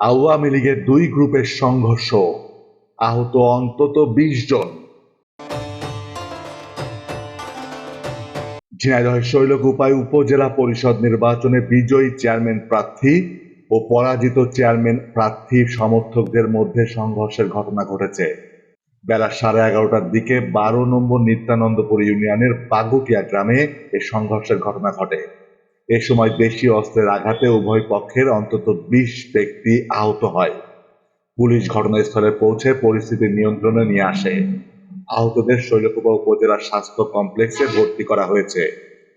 আওয়ামী লীগের দুই গ্রুপের সংঘর্ষ। আহত অন্তত বিশ জন। ঝিনাইদহের শৈলকুপায় উপজেলা পরিষদ নির্বাচনে বিজয়ী চেয়ারম্যান প্রার্থী ও পরাজিত চেয়ারম্যান প্রার্থী সমর্থকদের মধ্যে সংঘর্ষের ঘটনা ঘটেছে। বেলা সাড়ে এগারোটার দিকে বারো নম্বর নিত্যানন্দপুর ইউনিয়নের বাগুটিয়া গ্রামে এ সংঘর্ষের ঘটনা ঘটে। এ সময় দেশীয় অস্ত্রের আঘাতে উভয় পক্ষের অন্তত বিশ ব্যক্তি আহত হয়। পুলিশ ঘটনাস্থলে পৌঁছে পরিস্থিতি নিয়ন্ত্রণে নিয়ে আসে। আহতদের শৈলকুপা উপজেলা স্বাস্থ্য কমপ্লেক্সে ভর্তি করা হয়েছে।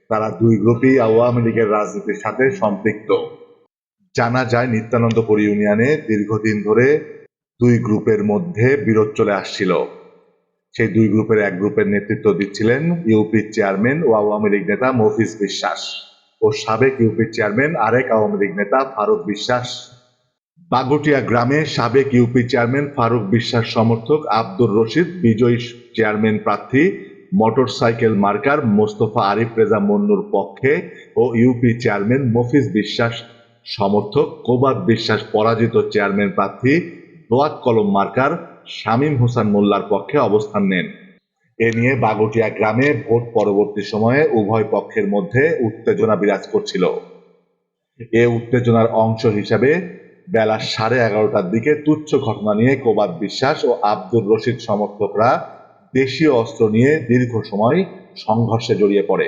তারা দুই গ্রুপই আওয়ামী লীগের রাজনীতির সাথে সম্পৃক্ত। জানা যায়, নিত্যানন্দপুর ইউনিয়নে দীর্ঘদিন ধরে দুই গ্রুপের মধ্যে বিরোধ চলে আসছিল। সেই দুই গ্রুপের এক গ্রুপের নেতৃত্ব দিচ্ছিলেন ইউপির চেয়ারম্যান ও আওয়ামী লীগ নেতা মফিজ বিশ্বাস। ও সাবেক ইউপির চেয়ারম্যান আরেক আওয়ামী লীগ নেতা ফারুক বিশ্বাস। বাগুটিয়া গ্রামে সাবেক ইউপি চেয়ারম্যান ফারুক বিশ্বাস সমর্থক আব্দুর রশিদ, বিজয়ী চেয়ারম্যান প্রার্থী মোটরসাইকেল মার্কার মোস্তফা আরিফ রেজা মন্নুর পক্ষে ও ইউপি চেয়ারম্যান মফিজ বিশ্বাস সমর্থক, কোবাদ বিশ্বাস পরাজিত চেয়ারম্যান প্রার্থী, দোয়াত কলম মার্কার শামীম হোসেন মোল্লার পক্ষে অবস্থান নেন। এ নিয়ে বাগুটিয়া গ্রামে ভোট পরবর্তী সময়ে উভয় পক্ষের মধ্যে উত্তেজনা বিরাজ করছিল। এ উত্তেজনার অংশ হিসাবে বেলা সাড়ে এগারোটার দিকে তুচ্ছ ঘটনা নিয়ে কোবাদ বিশ্বাস ও আব্দুর রশিদ সমর্থকরা দেশীয় অস্ত্র নিয়ে দীর্ঘ সময় সংঘর্ষে জড়িয়ে পড়ে।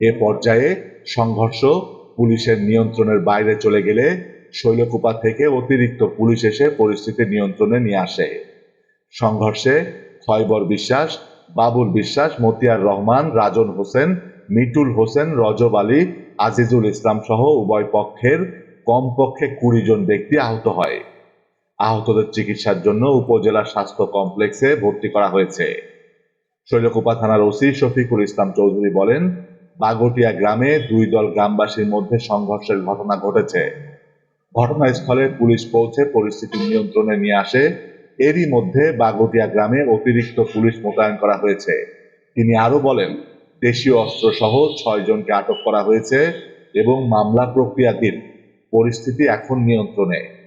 এ পর্যায়ে সংঘর্ষ পুলিশের নিয়ন্ত্রণের বাইরে চলে গেলে শৈলকুপা থেকে অতিরিক্ত পুলিশ এসে পরিস্থিতি নিয়ন্ত্রণে নিয়ে আসে। সংঘর্ষে খয়বর বিশ্বাস, বাবুল বিশ্বাস, মতিয়ার রহমান, রাজন হোসেন মিটুল হোসেন, রজব আলী, আজিজুল ইসলাম সহ উভয় পক্ষের কমপক্ষে কুড়ি জন ব্যক্তি আহত হয়। আহতদের চিকিৎসার জন্য উপজেলা স্বাস্থ্য কমপ্লেক্সে ভর্তি করা হয়েছে। শৈলকুপা থানার ওসি শফিকুল ইসলাম চৌধুরী বলেন, বাগটিয়া গ্রামে দুই দল গ্রামবাসীর মধ্যে সংঘর্ষের ঘটনা ঘটেছে। ঘটনাস্থলে পুলিশ পৌঁছে পরিস্থিতি নিয়ন্ত্রণে নিয়ে আসে এরই মধ্যে বাগদিয়া গ্রামে অতিরিক্ত পুলিশ মোতায়েন করা হয়েছে। তিনি আরও বলেন, দেশীয় অস্ত্র সহ ছয় জনকে আটক করা হয়েছে এবং মামলা প্রক্রিয়াধীন। পরিস্থিতি এখন নিয়ন্ত্রণে।